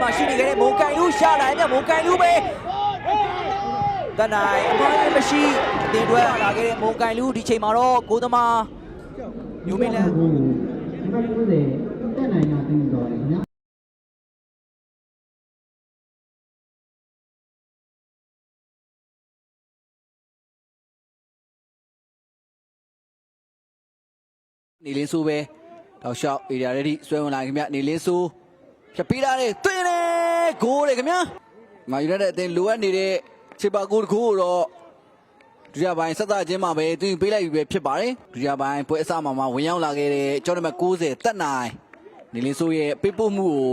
မှာရှိနေခဲ့တဲ့မုံကန်လူရှာလာတဲ့မုံကန်လူပဲတနိုင်အမိုင်းမရှိအတင်းတွဲလာခဲ့တဲ့မုံကန်လူဒီချိန်မှာတော့ကိုသမားမျိုးမင်းလန်းနံပါတ်90တက်နိုင်တာသိတော်တယ်ခင်ဗျာနေလင်းဆိုးပဲတောက်လျှောက် area ready ဆွဲဝင်လာခင်ဗျနေလင်းဆိုး ဖြတ်ပေးတာတယ်တွင်းတယ်ဂိုးတယ်ခင်ဗျမာယူနိုက်တက်အသင်းလိုအပ်နေတဲ့ချေပါဂိုးတစ်ခုကိုတော့ဒုတိယပိုင်းဆက်သားချင်းမှာပဲသူပေးလိုက်ပြီပဲဖြစ်ပါတယ်ဒုတိယပိုင်းပွဲအစမှာမှဝင်ရောက်လာခဲ့တဲ့ကျောင်းနံပါတ်90တက်နိုင်နေလင်းဆိုးရဲ့ပေးပို့မှုကို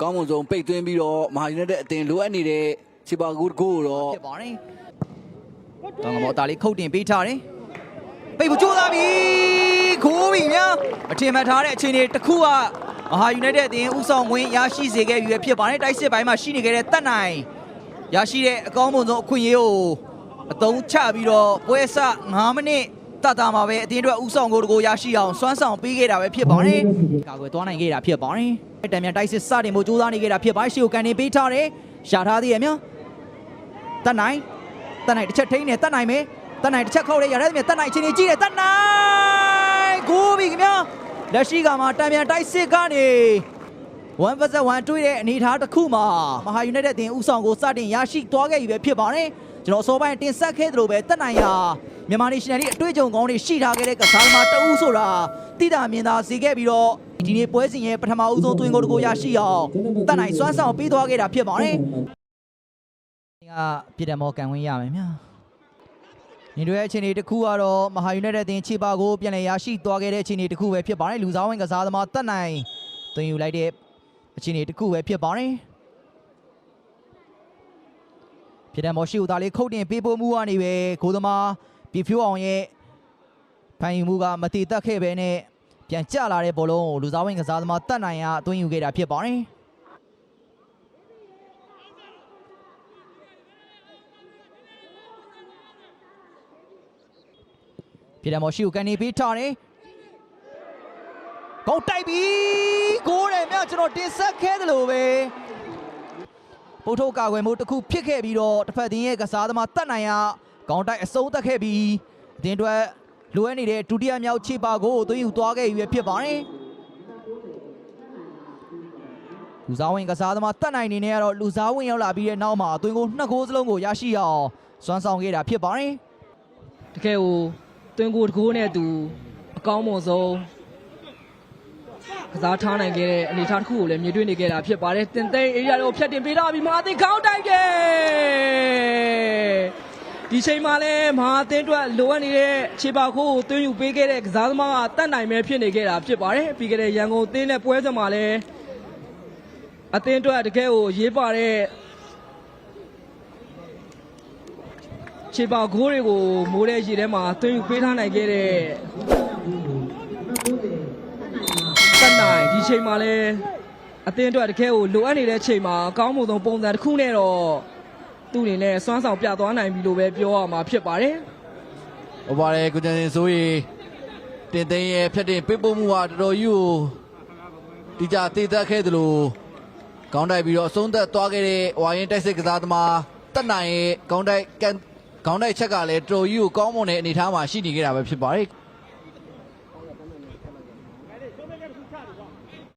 ကောင်းမွန်ဆုံးပိတ်သွင်းပြီးတော့မာယူနိုက်တက်အသင်းလိုအပ်နေတဲ့ချေပါဂိုးတစ်ခုကိုတော့ဖြစ်ပါတယ်တောင်ကမော်တာလေးခုတ်တင်ပေးထားတယ်ပိတ်ဖို့ကြိုးစားပြီခိုးပြီညာအထင်မှတ်ထားတဲ့အခြေအနေတစ်ခုက မဟာယူနိုက်တက်အသင်းဥဆောင်ဝင်ရရှိစေခဲ့ပြီပဲဖြစ်ပါတယ်တိုက်စစ်ပိုင်းမှာရှိနေခဲ့တဲ့တက်နိုင်ရရှိတဲ့အကောင်းမွန်ဆုံးအခွင့်အရေးကိုအသုံးချပြီးတော့ပွဲစ9မိနစ်တတမှာပဲအသင်းအတွက်ဥဆောင်ကိုတကိုရရှိအောင်စွမ်းဆောင်ပေးခဲ့တာပဲဖြစ်ပါတယ်ကာကွယ်သွားနိုင်ခဲ့တာဖြစ်ပါတယ်တံမြန်တိုက်စစ်စတင်ဖို့ကြိုးစားနေခဲ့တာဖြစ်ပါတယ်ရှေ့ကိုကန်နေပေးထားတယ်ရှာထားသေးရဲ့မြတက်နိုင်တက်နိုင်တစ်ချက်ထိန်းနေတက်နိုင်မယ်တက်နိုင်တစ်ချက်ခေါက်လေရတဲ့မြတက်နိုင်ချင်းနေကြည့်တယ်တက်နိုင်ကိုပြီခင်ဗျာ လက်ရှိကမှတံပြန်တိုက်စစ်ကနေ1 vs 1တွေ့တဲ့အနေအထားတစ်ခုမှာမဟာယူနိုက်တက်အသင်းဥဆောင်ကိုစတင်ရရှိသွားခဲ့ပြီပဲဖြစ်ပါတယ်ကျွန်တော်အစောပိုင်းတင်ဆက်ခဲ့သလိုပဲတက်နိုင်ဟာမြန်မာနေရှင်နယ်အတွေ့အကြုံကောင်းတွေရှိထားခဲ့တဲ့ကစားသမားတဦးဆိုတာတိတာမြင်သာစေခဲ့ပြီးတော့ဒီနေ့ပွဲစဉ်ရဲ့ပထမဦးဆုံးသွင်းကိုတကိုရရှိအောင်တက်နိုင်စွမ်းဆောင်ပေးသွားခဲ့တာဖြစ်ပါတယ်ကပြည်တယ်မော်ကန်ဝင်ရမယ်မြာ ညီတို့ရဲ့အခြေအနေတစ်ခုကတော့မဟာယူနိုက်တက်အသင်းခြေပါကိုပြန်လည်ရရှိသွားခဲ့တဲ့အခြေအနေတစ်ခုပဲဖြစ်ပါတယ်လူစားဝင်ကစားသမားတက်နိုင်သွင်းယူလိုက်တဲ့အခြေအနေတစ်ခုပဲဖြစ်ပါတယ်ပြည်တယ်မော်ရှိဦးသားလေးခုတ်တင်ပေးပို့မှုကနေပဲကိုသမားပြဖြိုးအောင်ရဲ့ဖန်ယူမှုကမတည်တက်ခဲ့ပဲနဲ့ပြန်ကျလာတဲ့ဘောလုံးကိုလူစားဝင်ကစားသမားတက်နိုင်ကအသွင်းယူခဲ့တာဖြစ်ပါတယ် ပြည်တယ်မော်ရှိကိုကန်နေပေးထားတယ်။ကောင်းတိုက်ပြီ။ကိုးတယ်မြကျွန်တော်တင်ဆက်ခဲ့တယ်လို့ပဲ။ပို့ထုတ်ကာကွယ်မှုတစ်ခုဖြစ်ခဲ့ပြီးတော့တစ်ဖက်သင်းရဲ့ကစားသမားတတ်နိုင်ရကောင်းတိုက်အဆုံးသက်ခဲ့ပြီးအတင်းတွက်လိုအပ်နေတဲ့ဒုတိယမြောက်ခြေပါကိုသွင်းယူသွားခဲ့ပြီဖြစ်ပါတယ်။လူစားဝင်ကစားသမားတတ်နိုင်နေနေကတော့လူစားဝင်ရောက်လာပြီးတဲ့နောက်မှာအသွင်ကိုနှစ်ဂိုးစလုံးကိုရရှိအောင်စွမ်းဆောင်ခဲ့တာဖြစ်ပါတယ်။တကယ်ကို တွင်ကိုတကိုးနဲ့သူအကောင်းမွန်ဆုံးကစားထားနိုင်ခဲ့တဲ့အနေအထားတစ်ခုကိုလည်းမြင်တွေ့နေခဲ့တာဖြစ်ပါတယ်တင်သိမ်း area ကိုဖျက်တင်ပေးထားပြီးမဟာအသင်းခေါင်းတိုက်ရဲ့ဒီချိန်မှာလည်းမဟာအသင်းအတွက်လိုအပ်နေတဲ့ခြေပါခိုးကိုသွင်းယူပေးခဲ့တဲ့ကစားသမားကတတ်နိုင်မဲ့ဖြစ်နေခဲ့တာဖြစ်ပါတယ်ပြီးခဲ့တဲ့ရန်ကုန်အသင်းနဲ့ပွဲစဉ်မှာလည်းအသင်းအတွက်တကယ်ကိုရေးပါတဲ့ ခြေပါဂိုးတွေကိုမိုးတဲ့ရေထဲမှာသွင်းယူပေးထားနိုင်ခဲ့တဲ့တက်နိုင်ဒီချိန်မှာလည်းအသင်းအတွက်တကယ်ကိုလိုအပ်နေတဲ့ချိန်မှာအကောင်းမွန်ဆုံးပုံစံတစ်ခုနဲ့တော့သူ့အနေနဲ့စွမ်းဆောင်ပြသွားနိုင်ပြီလို့ပဲပြောရမှာဖြစ်ပါတယ်ဟောပါတယ်ကိုကျန်စင်ဆိုရီတင်သိန်းရဲ့ဖြတ်တင်ပေးပို့မှုဟာတော်တော်ကြီးကိုတိကျတည်သက်ခဲ့သလိုကောင်းတိုက်ပြီးတော့အဆုံးသက်သွားခဲ့တဲ့ဝါရင်တိုက်စစ်ကစားသမားတက်နိုင်ရဲ့ကောင်းတိုက်က န်ကောင်းတိုက်ချက်ကလည်းတော်တော်ကြီးကိုကောင်းမွန်တဲ့အနေအထားမှာရှိနေခဲ့တာပဲဖြစ်ပါတယ်